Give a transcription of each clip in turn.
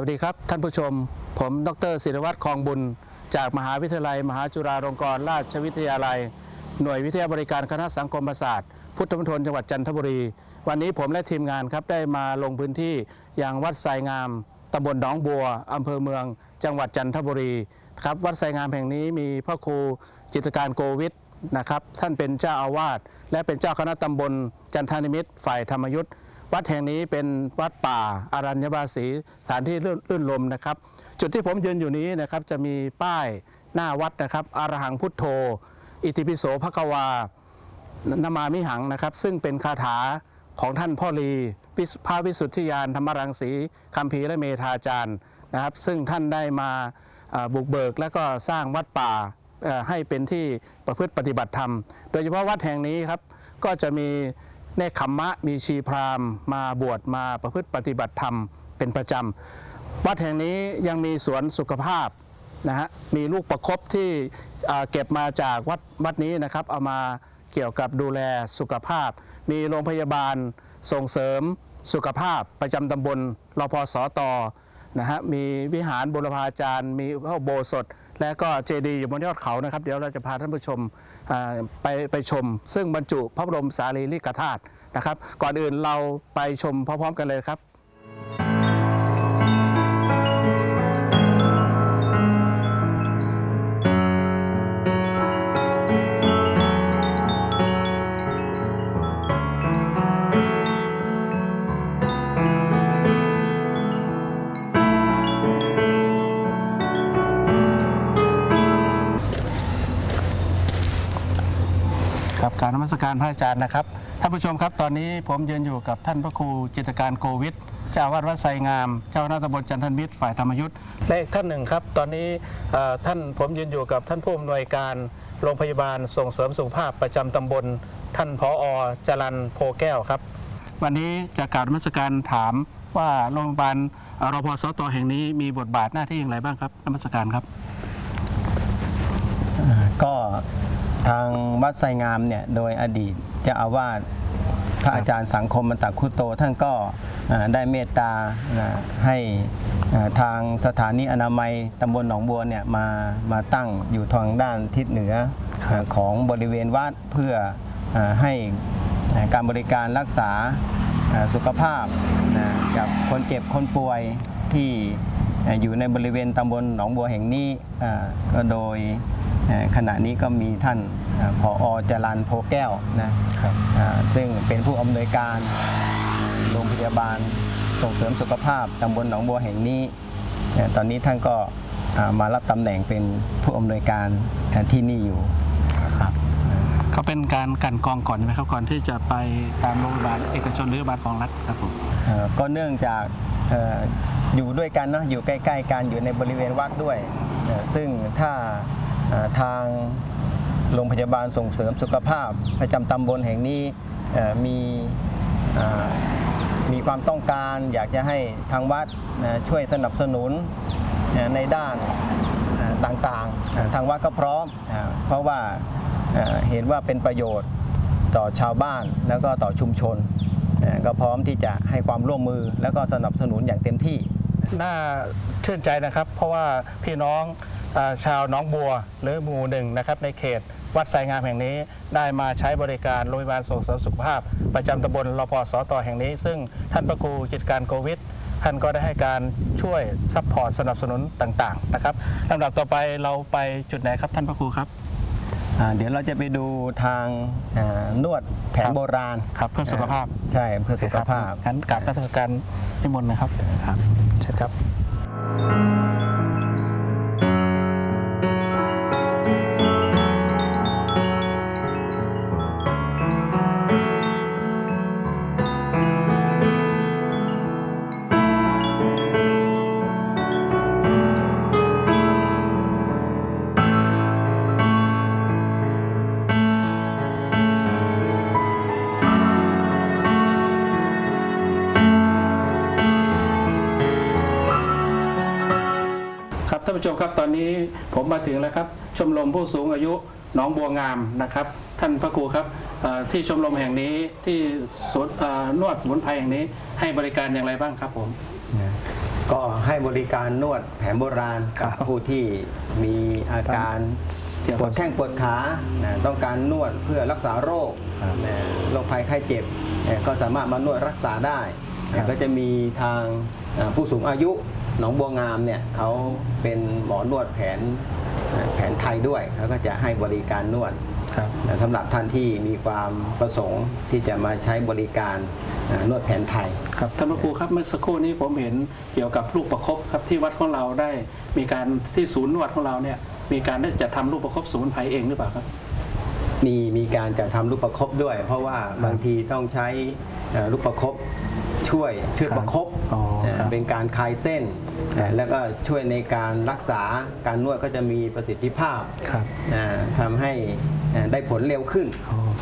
วัสดีครับ ท่านผู้ชม ผมดรศิรวัตรคลองบุญ จากมหาวิทยาลัย มหาจุฬาลงกรณราชวิทยาลัย หน่วยวิทยาบริการคณะสังคมศาสตร์ พุทธมณฑลจังหวัดจันทบุรี วันนี้ผมและทีมงานครับได้มาลงพื้นที่อย่างวัดไซงามตำบลหนองบัวอำเภอเมือง จังหวัดจันทบุรีครับวัดไซงามแห่งนี้มีพระครูจิตการโกวิทนะครับท่านเป็นเจ้าอาวาสและเป็นเจ้าคณะตำบลจันทานิมิตรฝ่ายธรรมยุทธ วัดแห่งนี้เป็นวัดป่าอารัญญบาสีสถานที่รื่นรื่นลมนะครับ จุดที่ผมยืนอยู่นี้นะครับจะมีป้ายหน้าวัดนะครับอารหังพุทโธ อิติปิโสภควานามามิหังนะครับ ซึ่งเป็นคาถาของท่านพ่อลีวิสพระวิสุทธิยานธรรมรังสีคัมภีร์และเมธาจารย์นะครับ ซึ่งท่านได้มาบุกเบิกและก็สร้างวัดป่าให้เป็นที่ประพฤติปฏิบัติธรรม โดยเฉพาะวัดแห่งนี้ครับก็จะมี เนคขมมะมีชีพราหมณ์มาบวชมาประพฤติปฏิบัติธรรมเป็นประจำ วัดแห่งนี้ยังมีสวนสุขภาพนะฮะมีลูกประคบที่เก็บมาจากวัดวัดนี้นะครับ เอามาเกี่ยวกับดูแลสุขภาพ มีโรงพยาบาลส่งเสริมสุขภาพประจำตำบลรพสตนะฮะมีวิหารบุรพาจารย์ มีพระโบสถ และก็เจดีย์อยู่บนยอดเขานะครับ เดี๋ยวเราจะพาท่านผู้ชมไปไปชม ซึ่งบรรจุพระบรมสารีริกธาตุนะครับ ก่อนอื่นเราไปชมพร้อมๆกันเลยครับ การพระอาจารย์นะครับท่านผู้ชมครับตอนนี้ผมยืนอยู่กับท่านพระครูจิตการโกวิทเจ้าวาดวัดไซงาม เจ้าคณะตำบลจันทนมิตรฝ่ายธรรมยุทธ์และอีกท่านหนึ่งครับ ตอนนี้ท่านผมยืนอยู่กับท่านผู้อำนวยการโรงพยาบาลส่งเสริมสุขภาพประจำตำบล ท่านผออจรันโพแก้วครับ วันนี้จะกล่าวมัสการถามว่าโรงพยาบาลเอ่อรพสตแห่งนี้มีบทบาทหน้าที่อย่างไรบ้างครับนมัสการครับ ก็ ทางวัดไซงามเนี่ยโดยอดีตเจ้าอาวาสพระอาจารย์สังคมมันตะคุโต ท่านก็ได้เมตตาให้ทางสถานีอนามัยตำบลหนองบัวเนี่ยมามาตั้งอยู่ทางด้านทิศเหนือของบริเวณวัดเพื่อให้การบริการรักษาสุขภาพกับคนเจ็บคนป่วยที่อยู่ในบริเวณตำบลหนองบัวแห่งนี้ก็โดย ขณะนี้ก็มีท่านเอ่อผอจรันโพแก้วนะครับอ่าซึ่งเป็นผู้อำนวยการโรงพยาบาลส่งเสริมสุขภาพตำบลหนองบัวแห่งนี้เอ่อตอนนี้ท่านก็อ่ามารับตำแหน่งเป็นผู้อำนวยการเอ่อที่นี่อยู่ครับเขาเป็นการกลันกรองก่อนใช่ไหมครับก่อนที่จะไปตามโรงพยาบาลเอกชนหรือโรงพยาบาลของรัฐครับผมเอ่อก็เนื่องจากเอ่ออยู่ด้วยกันเนาะอยู่ใกล้ ๆกันอยู่ในบริเวณวัดด้วยเอ่อซึ่งถ้าเอ่อ ทางโรงพยาบาลส่งเสริมสุขภาพประจำตำบลแห่งนี้มีมีความต้องการอยากจะให้ทางวัดช่วยสนับสนุนในด้านต่างๆ ทางวัดก็พร้อม เพราะว่าเห็นว่าเป็นประโยชน์ต่อชาวบ้านแล้วก็ต่อชุมชน ก็พร้อมที่จะให้ความร่วมมือแล้วก็สนับสนุนอย่างเต็มที่ น่าชื่นใจนะครับ เพราะว่าพี่น้อง ออชาวหน้องบัวหรือหมู่หนึ่งนะครับในเขตวัดไซงามแห่งนี้ได้มาใช้บริการโรงพยาบาลส่งเสริมสุขภาพ ประจำตำบลรพสตแห่งนี้ ซึ่งท่านพระครูจิตรการโควิดท่านก็ได้ให้การช่วยซัพพอร์ตสนับสนุนต่างๆนะครับลำดับต่อไปเราไปจุดไหนครับท่านพระครูครับ อ่าเดี๋ยวเราจะไปดูทางอ่านวดแผนครับ โบราณครับเพื่อสุขภาพ ใช่เพื่อสุขภาพ งั้นกราบนักการนิมนต์นะครับครับเชิญครับ ผู้ชมครับตอนนี้ผมมาถึงแล้วครับ ชมรมผู้สูงอายุหนองบัวงามนะครับ ท่านพระครูครับเอ่อที่ชมรมแห่งนี้ที่สวนเอ่อนวดสมุนไพรแห่งนี้ให้บริการอย่างไรบ้างครับผม ก็ให้บริการนวดแผนโบราณครักับบผู้ที่มีอาการเกี่ยวปกับวดแข้งปวดขานะต้องการนวดเพื่อรักษาโรคครับนะโรคภัยไข้เจ็บนะก็สามารถมานวดรักษาได้ครับก็จะมีทางอ่าผู้สูงอายุ หนองบัวงามเนี่ยเขาเป็นหมอนวดแผนอ่าแผนไทยด้วยเขาก็จะให้บริการนวดครับนะสำหรับท่านที่มีความประสงค์ที่จะมาใช้บริการอ่านวดแผนไทยครับท่านพระครูครับเมื่อสักครู่นี้ผมเห็นเกี่ยวกับลูกประคบครับที่วัดของเราได้มีการที่ศูนย์นวดของเราเนี่ยมีการได้จัดทำลูกประคบสมุนไพรเองหรือเปล่าครับมีมีการจะทำลูกประคบด้วย เพราะว่าบางทีต้องใช้เอ่อลูกประคบช่วยช่วยครับประคบอ๋อเอ่อครับเป็นการคลายเส้นครับ แล้วก็ช่วยในการรักษาการนวดก็จะมีประสิทธิภาพครับอ่าทำให้เอ่อได้ผลเร็วขึ้น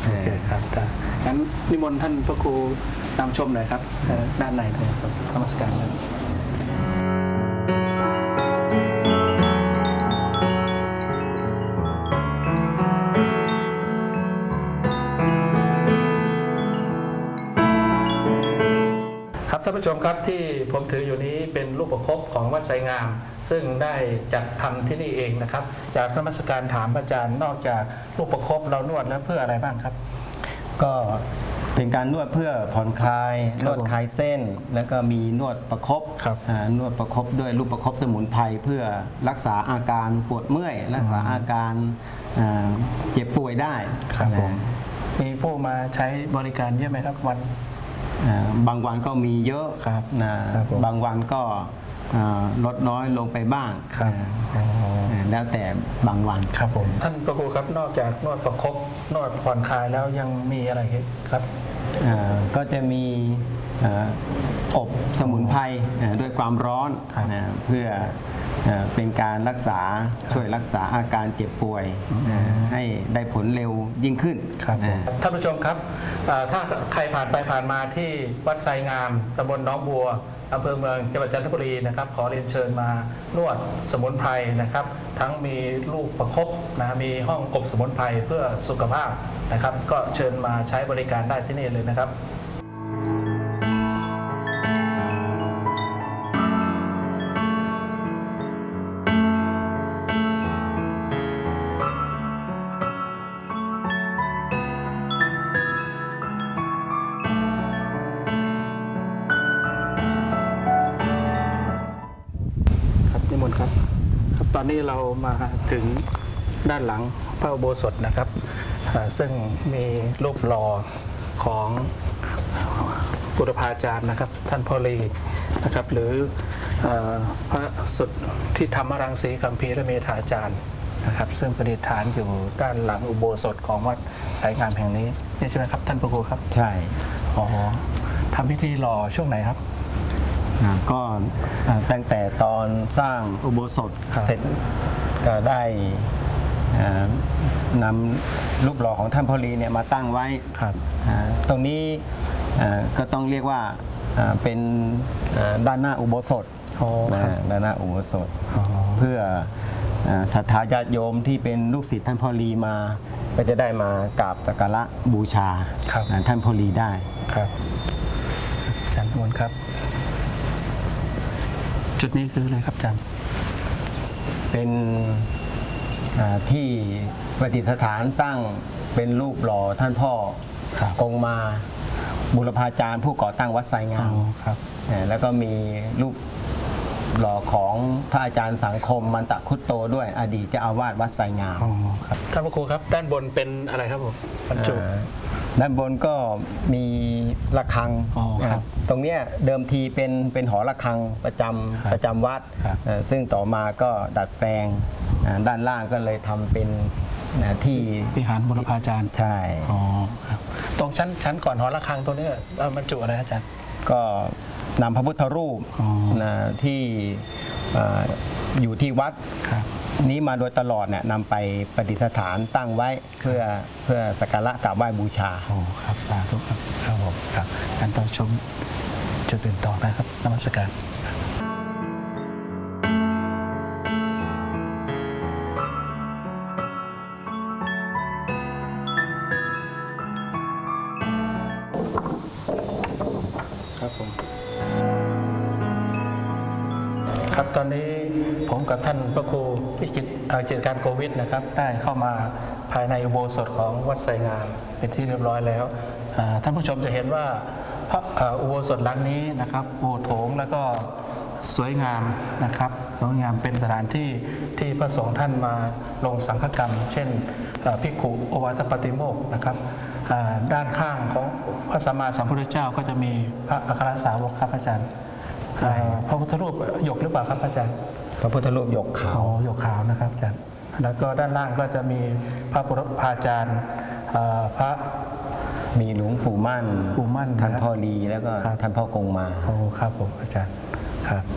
โอเคครับได้งั้นนิมนต์ท่านพระครูนำชมหน่อยครับเอ่อด้านในเลยครับนมัสการครับ ครับท่านผู้ชมครับที่ผมถืออยู่นี้เป็นรูปประคบของวัดไสงาม ซึ่งได้จัดทำที่นี่เองนะครับจากนมัสการถามอาจารย์นอกจากรูปประคบเรานวดแล้วเพื่ออะไรบ้างครับ ก็เป็นการนวดเพื่อผ่อนคลายครับนวดคลายเส้น แล้วก็มีนวดประคบครับอ่านวดประคบด้วยลูกประคบสมุนไพรเพื่อรักษาอาการปวดเมื่อยรักษาอาการอ่าเจ็บป่วยได้ครับผมนะมีผู้มาใช้บริการเยอะไหมครับวัน อ่าบางวันก็มีเยอะครับนะครับผม บางวันก็อ่าลดน้อยลงไปบ้างอ่าอ่าแล้วแต่บางวัน ครับผมท่านประครูครับนอกจากนวดประคบนวดผ่อนคลายแล้วยังมีอะไรอีกครับ อ่าก็จะมีอ่าอบสมุนไพรอ่าด้วยความร้อนครับอ่าเพื่ออ่า เป็นการรักษาช่วยรักษาอาการเจ็บป่วยอ่าให้ได้ผลเร็วยิ่งขึ้นครับผมอ่าท่านผู้ชมครับเอ่อถ้าใครผ่านไปผ่านมาที่วัดไซงามตำบลหน้องบัวอำเภอเมืองจังหวัดจันทบุรีนะครับขอเรียนเชิญมานวดสมุนไพรนะครับ ทั้งมีลูกประคบนะมีห้องอบสมุนไพรเพื่อสุขภาพนะครับ ก็เชิญมาใช้บริการได้ที่นี่เลยนะครับ ครับนิมนต์ครับครับตอนนี้เรามาถึงด้านหลังพระอุโบสถนะครับอ่าซึ่งมีรูปหล่อของบุรพาจารย์นะครับ ท่านพ่อลีนะครับ หรือเออพระสุดที่ธรรมรังสีคัมภีร์เมธาจารย์นะครับซึ่งประดิษฐานอยู่ด้านหลังอุโบสถของวัดสายงามแห่งนี้นี่ใช่ไหมครับท่านพระครูครับ ใช่อ๋อทำพิธีหล่อช่วงไหนครับอ่า ก็อ่าตั้งแต่ตอนสร้างอุโบสถครับเสร็จก็ได้อ่านำรูปหล่อของท่านพอลีเนี่ยมาตั้งไว้ครับอ่าตรงนี้อ่าก็ต้องเรียกว่าอ่าเป็นอ่าด้านหน้าอุโบสถอ๋อครับนะด้านหน้าอุโบสถอ๋อเพื่ออ่าศรัทธาญาติโยมที่เป็นลูกศิษย์ท่านพ่อลีมา ก็จะได้มากราบสักการะบูชาครับอ่าท่านพ่อลีได้ครับอาจารย์มนครับ จุดนี้คืออะไรครับอาจารย์ เป็นอ่าที่ประดิษฐานตั้งเป็นรูปหล่อท่านพ่อครับ องค์มาบุรพาจารย์ผู้ก่อตั้งวัดไซงามครับ เอ่อแล้วก็มีรูปหล่อของพระอาจารย์สังคมมันตะคุตโตด้วยอดีตเจ้าอาวาสวัดไซงามอ๋อครับ ท่านพระครูครับ ด้านบนเป็นอะไรครับผมบรรจุอ่า ด้านบนก็มีระฆังอ๋อครับอ่าตรงเนี้ยเดิมทีเป็นเป็นหอระฆังประจครับำประจำวัดครับ เอ่อซึ่งต่อมาก็ดัดแปลงอ่าด้านล่างก็เลยทำเป็นอ่าที่วิหารบุรพาจารย์ใช่ อ๋อครับตรงชั้นชั้นก่อนหอระฆังตัวนี้เอาบรรจุอะไรครับอาจารย์ ก็นำพระพุทธรูปอ๋อ นะที่อ่าอยู่ที่วัด ครับ นี้มาโดยตลอดเนี่ยนำไปประดิษฐานตั้งไว้เพื่อเพื่อสักการะกราบไหว้บูชา โอ้ครับสาธุครับครับผมครับการต่อชมจุดอื่นต่อนะครับนมัสการ กับท่านพระครูพิจิตรเอ่อกิจการโควิดนะครับ ได้เข้ามาภายในอุโบสถของวัดไสงามเป็นที่เรียบร้อยแล้ว ท่านผู้ชมจะเห็นว่าพระอุโบสถหลังนี้นะครับโอโถงแล้วก็สวยงามนะครับสวยงามเป็นสถานที่ที่พระสงฆ์ท่านมาลงสังฆกรรม เช่นเอ่อภิกขุโอวาทปฏิโมกนะครับด้านข้างของพระสัมมาสัมพุทธเจ้าก็จะมีพระอัครสาวกครับอาจารย์พระพุทธรูปหยกหรือเปล่าครับอาจารย์ พระพุทธรูปหยกขาวอ๋อหยกขาวนะครับอาจารย์แล้วก็ด้านล่างก็จะมีพระปุรพาจารย์เอ่อพระมีหลวงปู่มั่นปู่มั่นท่านนะครับพ่อลีแล้วก็ครับท่านพ่อกงมาโอ้ครับผมอาจารย์ครับครับ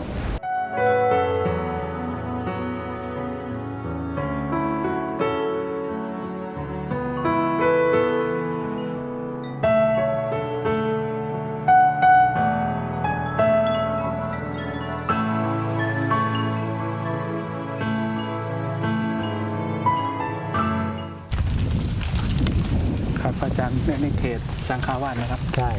สังฆาวาสนะครับ ใช่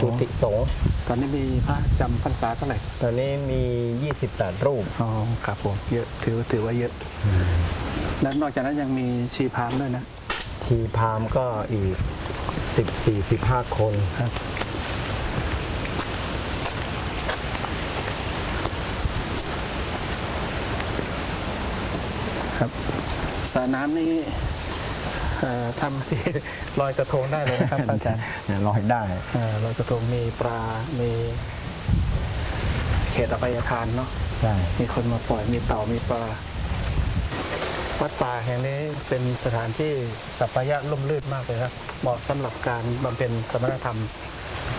จุติสงฆ์ตอนนี้มีพระจำพรรษาเท่าไหร่ตอนนี้มี 28 รูป อ๋อครับผมเยอะถือถือว่าเยอะ แล้วนอกจากนั้นยังมีชีพรามด้วยนะ ทีพราหมณ์ก็อีก 14 15 คน ครับ ครับสระน้ำนี่ เอ่อทำที่ ลอยกระทงได้เลยนะครับอาจารย์ลอยได้ เอ่อลอยกระทงมีปลา มีเขตอภัยทานเนาะใช่มีคนมาปล่อยมีเต่ามีปลา วัดป่าแห่งนี้เป็นสถานที่สัพพยะร่มรื่นมากเลยครับ เหมาะสำหรับการบำเพ็ญสมณธรรม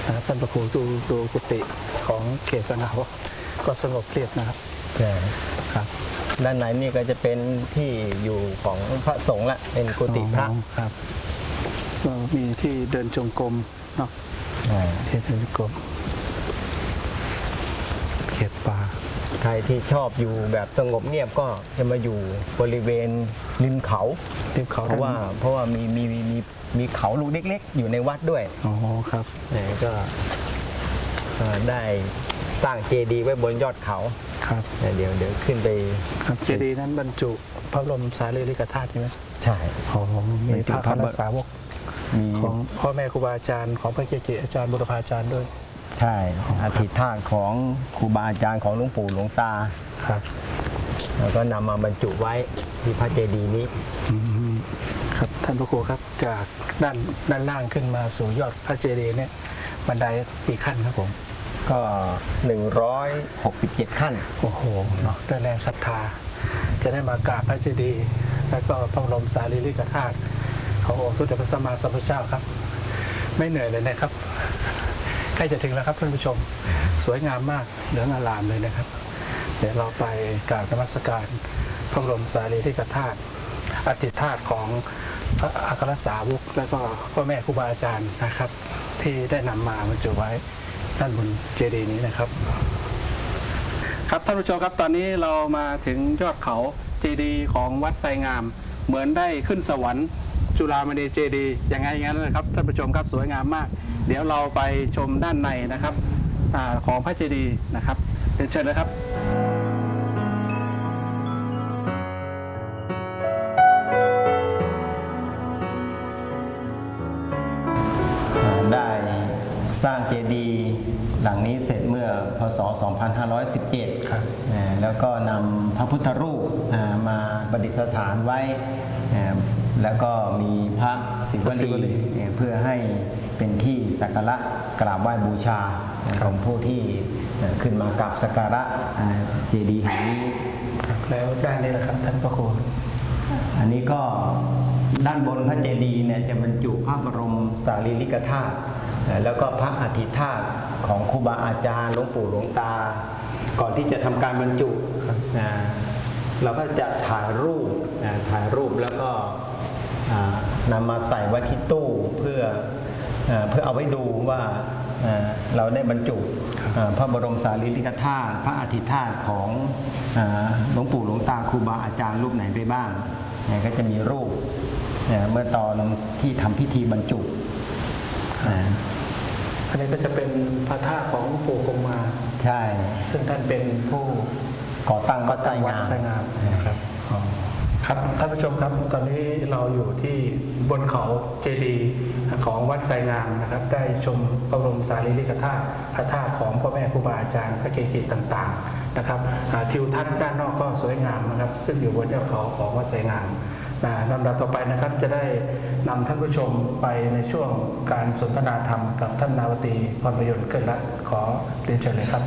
นะครับท่านประครูดูดูกุฏิของเขตสังฆาวาสก็สงบเรียบนะครับใช่ครับ ด้านในนี่ก็จะเป็นที่อยู่ของพระสงฆ์ละเป็นกุฏิพระอ๋อครับก็มีที่เดินจงกรมเนาะใช่ที่เดินจงกรมเขตป่า ใครที่ชอบอยู่แบบสงบเงียบก็จะมาอยู่บริเวณริมเขาริมเขาเพราะว่าเพราะว่ามีมีมีมีมีเขาลูกเล็ก ๆ อยู่ในวัดด้วยอ๋อครับ เนี่ยก็เอ่อได้ สร้างเจดีย์ไว้บนยอดเขาครับเนี่ยเดี๋ยวเดี๋ยวขึ้นไปครับเจดีย์นั้นบรรจุพระบรมสารีริกธาตุใช่ไหมใช่อ๋อมีบรรจุพระพระพระสาวกมีของพ่อแม่ครูบาอาจารย์ของพระเกจิอาจารย์บุรพาจารย์ด้วย ใช่อธิษฐานของครูบาอาจารย์ของหลวงปู่หลวงตาครับ แล้วก็นำมาบรรจุไว้ที่พระเจดีย์นี้ครับท่านพระครูครับจากด้านด้านล่างขึ้นมาสู่ยอดพระเจดีย์เนี่ยบันไดกี่ขั้นครับผม ก็ 167 ขั้น โอ้โหเนาะด้วยแรงศรัทธา จะได้มากราบพระเจดีย์แล้วก็พระบรมสารีริกธาตุขององค์สมเด็จพระสัมมาสัมพุทธเจ้าครับ ไม่เหนื่อยเลยนะครับใกล้จะถึงแล้วครับท่านผู้ชมสวยงามมากเหลืองอลามเลยนะครับ เดี๋ยวเราไปกราบนมัสการพระบรมสารีริกธาตุอธิธาตุของพระอัครสาวกและก็พ่อแม่ครูบาอาจารย์นะครับ ที่ได้นำมาบรรจุไว้ ด้านบนเจดีย์นี้นะครับ ครับท่านผู้ชมครับตอนนี้เรามาถึงยอดเขาเจดีย์ของวัดไซงาม เหมือนได้ขึ้นสวรรค์ จุฬามณีเจดีย์อย่างไงอย่างนั้นเลยครับท่านผู้ชมครับสวยงามมาก เดี๋ยวเราไปชมด้านในนะครับอาของพระเจดีย์นะครับเรียนเชิญเลยครับ ได้ สร้างเจดีย์หลังนี้เสร็จเมื่อพศ 2517ครับอ่าแล้วก็นำพระพุทธรูปอ่ามาประดิษฐานไว้อ่าแล้วก็มีพระศิวพระศิวลีลีอ่าเพื่อให้เป็นที่สักการะกราบไหว้บูชาของผู้ที่อ่าขึ้นมากราบสักการะอ่าเจดีย์แห่งนี้ครับแล้วด้านนี้นะครับท่านพระครูอันนี้ก็ด้านบนพระเจดีย์เนี่ยจะบรรจุพระบรมสารีริกธาตุเอ่อ แล้วก็พระอธิธาตุของครูบาอาจารย์หลวงปู่หลวงตา ก่อนที่จะทำการบรรจุนะเราก็จะถ่ายรูปนะถ่ายรูปแล้วก็อ่านำมาใส่ไว้ที่ตู้เพื่อเอ่อเพื่อเอาไว้ดูว่าเอ่อเราได้บรรจุเอ่อพระบรมสารีริกธาตุพระอธิธาตุของเอ่อหลวงปู่หลวงตาครูบาอาจารย์รูปไหนไปบ้างเนี่ยก็จะมีรูปเนี่ยเมื่อตอนที่ทำพิธีบรรจุนะ อันนี้ก็จะเป็นพระธาตุของหลวงปู่กงมา ใช่ ซึ่งท่านเป็นผู้ก่อตั้งวัวัดดไซไซงามงามไซงามนะครับอ๋อครับท่านผู้ชมครับตอนนี้เราอยู่ที่บนเขาเจดีย์ของวัดไซงามนะครับ ได้ชมพระบรมสารีริกธาตุพระธาตุของพ่อแม่ครูบาอาจารย์พระเกจิต่างๆนะครับอ่าทิวทัศน์ด้านนอกก็สวยงามนะครับ ซึ่งอยู่บนยอดเขาของวัดไซงามนะ ลำดับต่อไปนะครับจะได้นำท่านผู้ชมไปในช่วงการสนทนาธรรมกับท่านนาวตีพรประยนต์เกิดรัตน์ขอเรียนเชิญเลยครับ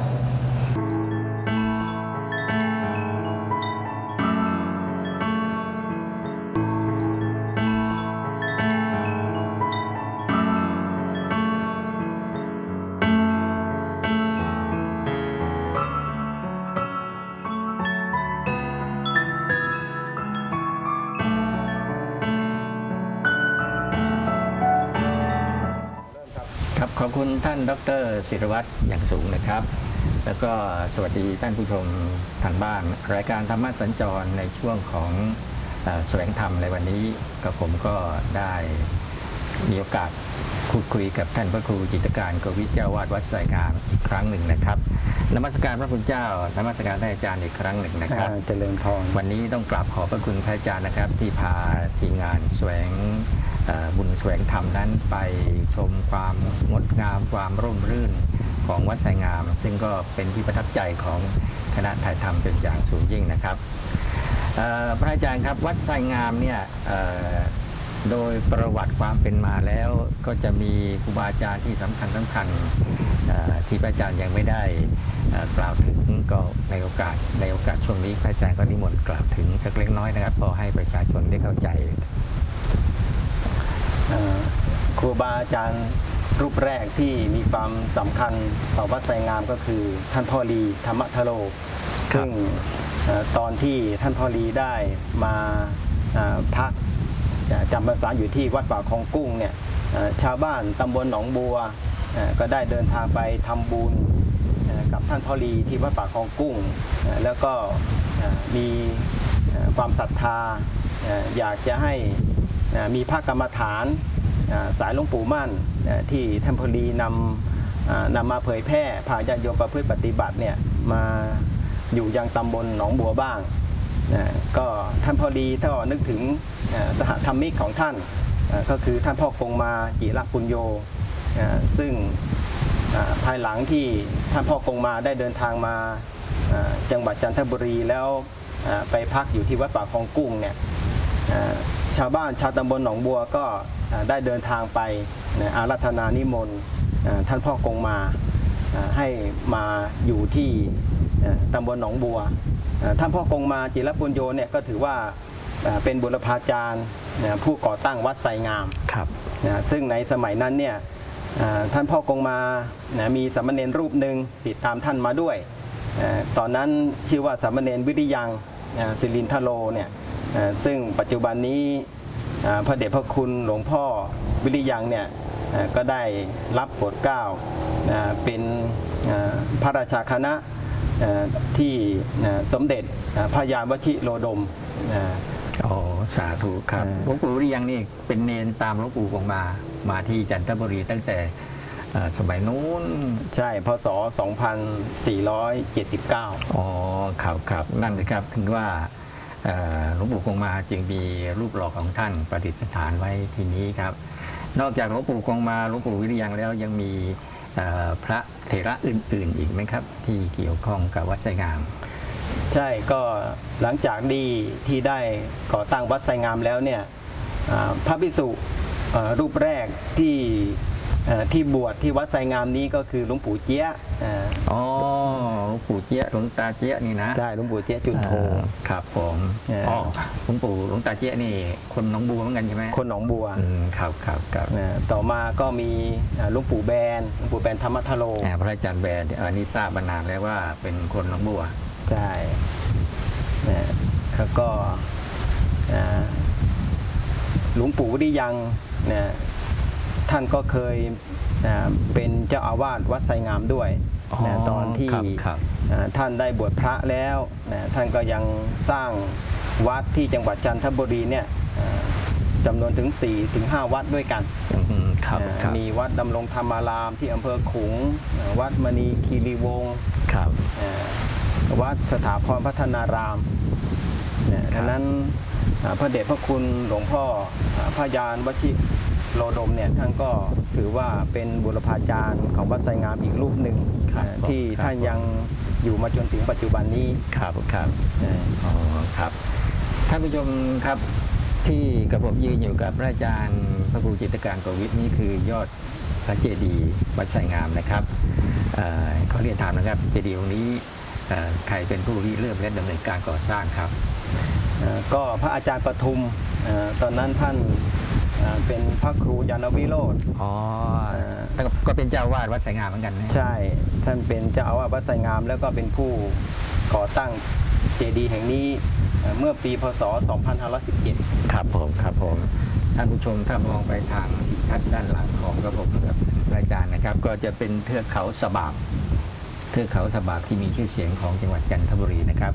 ศิรวัตรอย่างสูงนะครับ แล้วก็สวัสดีท่านผู้ชมทางบ้าน รายการธรรมะสัญจรในช่วงของเอ่อแสวงธรรมในวันนี้กับผมก็ได้มีโอกาสพูดคุยกับท่านพระครูจิตรการกวิทยาวาดวัดสายงามอีกครั้งหนึ่งนะครับนมัสการพระคุณเจ้านมัสการท่านอาจารย์อีกครั้งหนึ่งนะครับอ่าเจริญพรวันนี้ต้องกราบขอบพระคุณพระอาจารย์นะครับ ที่พาทีมงานแสวงเอ่อ บุญแสวงธรรมนั้นไปชมความงดงามความร่มรื่นของวัดไสงาม ซึ่งก็เป็นที่ประทับใจของคณะถ่ายทำเป็นอย่างสูงยิ่งนะครับพระอาจารย์ครับวัดไสงามเนี่ยโดยประวัติความเป็นมาแล้วก็จะมีครูบาอาจารย์ที่สำคัญสำคัญที่พระอาจารย์ยังไม่ได้กล่าวถึงก็ในโอกาสในโอกาสช่วงนี้พระอาจารย์ก็นิมนต์กล่าวถึงสักเล็กน้อยนะครับ พอให้ประชาชนได้เข้าใจ ครูบาอาจารย์รูปแรกที่มีความสำคัญต่อวัดไซงามก็คือท่านพ่อลีธรรมทโรซึ่งเอ่อตอนที่ท่านพ่อลีได้มาเอ่อพักเอ่อจำพรรษาอยู่ที่วัดป่าคลองกุ้งเนี่ยเอ่อชาวบ้านตำบลหนองบัวเอ่อก็ได้เดินทางไปทำบุญเอ่อกับท่านพ่อลีที่วัดป่าคลองกุ้งเอ่อแล้วก็เอ่อมีเอ่อความศรัทธาเอ่ออยากจะให้นะ มีภาคกรรมฐานสายหลวงปู่มั่นนะที่ท่านพลีนำนำมาเผยแพร่พาญาติโยมประพฤติปฏิบัติเนี่ยมาอยู่ยังตำบลหนองบัวบ้างนะก็ท่านพลีถ้านึกถึงสหธรรมิกของท่านก็คือท่านพ่อกงมาจิรปุญโยซึ่งภายหลังที่ท่านพ่อกงมาได้เดินทางมาจังหวัดจันทบุรีแล้วไปพักอยู่ที่วัดป่าคลองกุ้งเนี่ย ชาวบ้านชาวตำบลหนองบัวก็อ่าได้เดินทางไปนะอารัธนานิมนต์อ่าท่านพ่อกงมาอ่าให้มาอยู่ที่อ่าตำบลหนองบัวอ่าท่านพ่อกงมาจิรปุญโยเนี่ยก็ถือว่าอ่าเป็นบุรพาจารย์นะผู้ก่อตั้งวัดไซงามครับนะซึ่งในสมัยนั้นเนี่ยอ่าท่านพ่อกงมานะมีสามเณรรูปหนึ่งติดตามท่านมาด้วยอ่าตอนนั้นชื่อว่าสามเณรวิริยังอ่าสิรินทโลเนี่ยอ่า ซึ่งปัจจุบันนี้อ่าพระเดชพระคุณหลวงพ่อวิริยังเนี่ยอ่าก็ได้รับโปรดเกล้าอ่าเป็นอ่าพระราชาคณะอ่าที่อ่าสมเด็จอ่าพระยาวชิโรดมอ่าโอ้สาธุครับอ่าหลวงปู่วิริยังนี่เป็นเนนตามหลวงปู่คงมา มาที่จันทบุรีตั้งแต่เอ่อสมัยนู้นใช่พศ 2479 อ๋อครับครับนั่นเลยครับถึงว่าเอ่อ หลวงปู่คงมาจึงมีรูปหล่อของท่านประดิษฐานไว้ที่นี้ครับ นอกจากหลวงปู่คงมาหลวงปู่วิริยังแล้วยังมีพระเถระอื่น ๆ อีกไหมครับ ที่เกี่ยวข้องกับวัดไสงาม ใช่ก็หลังจากดีที่ได้ก่อตั้งวัดไซงามแล้วเนี่ยพระภิกษุรูปแรกที่ อ่าที่บวชที่วัดไซงามนี้ก็คือหลวงปู่เจี๊ยะอ่าอ๋อหลวงปู่เจี๊ยะหลวงตาเจี๊ยะนี่นะใช่หลวงปู่เจี๊ยะจุนโท เอ่อครับผมเอ่ออ๋ อ๋อหลวงปู่หลวงตาเจี๊ยะนี่คนหนองบัวเหมือนกันใช่ไหมคนหนองบัวอืมครับครับครับนะต่อมาก็มีอ่าหลวงปู่แบนหลวงปู่แบนธรรมทโลอ่าพระอาจารย์แบรนด์อันนี้ทราบมานานแล้วว่าเป็นคนหนองบัว ใช่นะแล้วก็อ่าหลวงปู่วิริยังนะ ท่านก็เคยอ่าเป็นเจ้าอาวาสวัดไซงามด้วยนะตอนที่ครับครับอ่าท่านได้บวชพระแล้วนะท่านก็ยังสร้างวัดที่จังหวัดจันทบุรีเนี่ยอ่าจำนวนถึง4ถึง5วัดด้วยกันอืมครับเอ่อครับมีวัดดำรงธรรมารามที่อำเภอขลุงเอ่อวัดมณีคีรีวงศ์ครับเอ่อวัดสถาพรพัฒนารามเนี่ยครับดังนั้นอ่าพระเดชพระคุณหลวงพ่ออ่าพระยานวชิ โลดมเนี่ยท่านก็ถือว่าเป็นบุรพาจารย์ของวัดไซงามอีกรูปหนึ่งครับเอ่อที่ครับ ท่านยังอยู่มาจนถึงปัจจุบันนี้ ครับครับเอ่ออ๋อครับท่านผู้ชมครับที่กระผมยืนอยู่กับพระอาจารย์พระครูจิตรการกวิทย์นี่คือยอดพระเจดีย์วัดไสงามนะครับเอ่อขอเรียนถามนะครับเจดีย์องค์นี้เอ่อใครเป็นผู้ริเริ่มและดำเนินการก่อสร้างครับ เอ่อก็พระอาจารย์ปทุมเอ่อตอนนั้นท่านเอ่อเป็นพระครูยานวิโรธ อ๋อแต่ก็เป็นเจ้าวาดวัดไสงามเหมือนกันนะใช่ ท่านเป็นเจ้าอาวาสวัดไซงาม แล้วก็เป็นผู้ก่อตั้งเจดีย์แห่งนี้เอ่อเมื่อปีพศ 2517 ครับผมครับผม ท่านผู้ชมถ้ามองไปทางทิศทัศน์ด้านหลังของกระผมกับพระอาจารย์นะครับ ก็จะเป็นเทือกเขาสะบาบเทือกเขาสะบาบที่มีชื่อเสียงของจังหวัดจันทบุรีนะครับ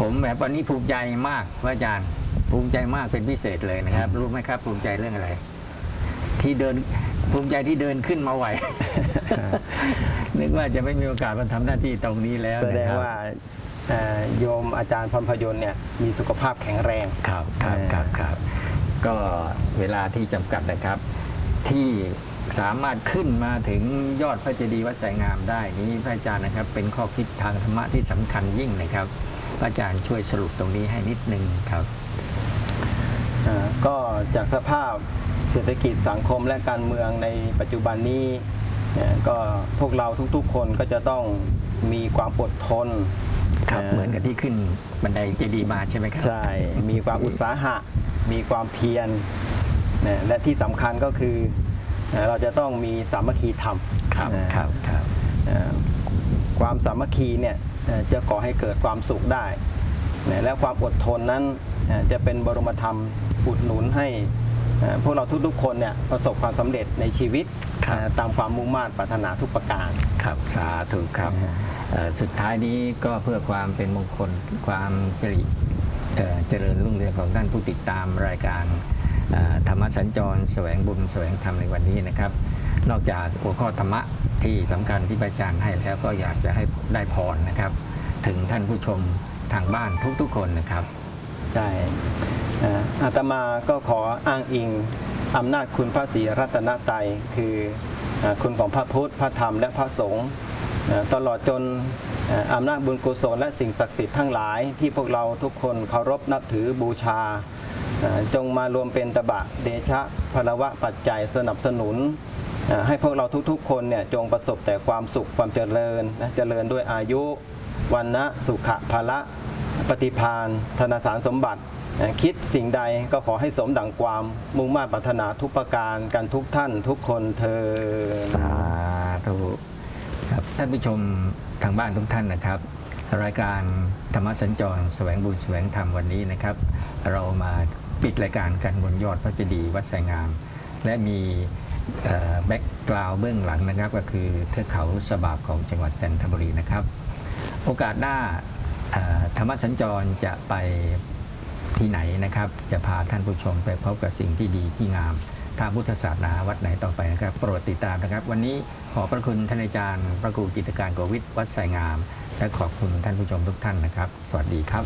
ผมแบบวันนี้ภูมิใจมากพระอาจารย์ ภูมิใจมากเป็นพิเศษเลยนะครับ รู้ไหมครับ ภูมิใจเรื่องอะไร ที่เดินภูมิใจที่เดินขึ้นมาไหว นึกว่าจะไม่มีโอกาสมาทำหน้าที่ตรงนี้แล้วแสดงนะครับว่าเอ่อโยมอาจารย์พรพยนต์เนี่ยมีสุขภาพแข็งแรงครับครับครับครับก็เวลาที่จำกัดนะครับ ที่สามารถขึ้นมาถึงยอดพระเจดีย์วัดแสงงามได้นี้พระอาจารย์นะครับ เป็นข้อคิดทางธรรมะที่สำคัญยิ่งนะครับพระอาจารย์ช่วยสรุปตรงนี้ให้นิดนึงครับเอ่อก็จากสภาพเศรษฐกิจสังคมและการเมืองในปัจจุบันนี้เนี่ยก็พวกเราทุกๆคนก็จะต้องมีความอดทนครับเหมือนกับที่ขึ้นบันไดเจดีย์มาใช่ไหมครับ ใช่มีความอุตสาหะ มีความเพียรนะและที่สำคัญก็คือเอ่อเราจะต้องมีสามัคคีธรรมครับนะ ครับครับ เอ่อความสามัคคีเนี่ยเอ่อจะก่อให้เกิดความสุขได้นะและความอดทนนั้นเอ่อจะเป็นบรมธรรม อุดหนุนให้เอ่อพวกเราทุกๆคนเนี่ยประสบความสำเร็จในชีวิตครับเอ่อตามความมุ่งมั่นปรารถนาทุกประการ ครับสาธุครับเอ่อสุดท้ายนี้ก็เพื่อความเป็นมงคลความสิริเอ่อเจริญรุ่งเรืองของท่านผู้ติดตามรายการเอ่อธรรมสัญจรแสวงบุญแสวงธรรมในวันนี้นะครับ นอกจากหัวข้อธรรมะที่สำคัญที่พระอาจารย์ให้แล้วก็อยากจะให้ได้พรนะครับ ถึงท่านผู้ชมทางบ้านทุกๆคนนะครับใช่เอาตมาก็ขออ้างอิงอำนาจคุณพระศรีรัตนตรัยคืออคุณของพระพุทธพระธรรมและพระสงฆ์ตลอดจนอำนาจบุญกุศลและสิ่งศักดิ์สิทธิ์ทั้งหลาย ที่พวกเราทุกคนเคารพนับถือบูชา จงมารวมเป็นตบะเดชะพลวะปัจจัยสนับสนุน ให้พวกเราทุกๆ คนเนี่ยจงประสบแต่ความสุขความเจริญนะเจริญด้วยอายุวันนะสุขะภละปฏิพานธนาสารสมบัติ คิดสิ่งใดก็ขอให้สมดังความมุ่งมา่ปรารถนาทุกประการกันทุกท่านทุกคนเธอสาธุครับท่านผู้ชมทางบ้านทุกท่านนะครับ รายการธรรมสัญจรแสวงบุญแสวงธรรมวันนี้นะครับ เรามาปิดรายการกันบนยอดพระเจดีย์วัดไสงาม และมีแบ็กกราวเบื้องหลังนะครับ ก็คือเทือกเขาสบาบของจังหวัดจันทบุรีนะครับ โอกาสหน้าธรรมสัญจรจะไป ที่ไหนนะครับ จะพาท่านผู้ชมไปพบกับสิ่งที่ดีที่งาม ทางพุทธศาสนาวัดไหนต่อไปนะครับโปรดติดตามนะครับ วันนี้ขอพระคุณท่านอาจารย์พระครูจิตรการโกวิทวัดไสงาม และขอบคุณท่านผู้ชมทุกท่านนะครับ สวัสดีครับ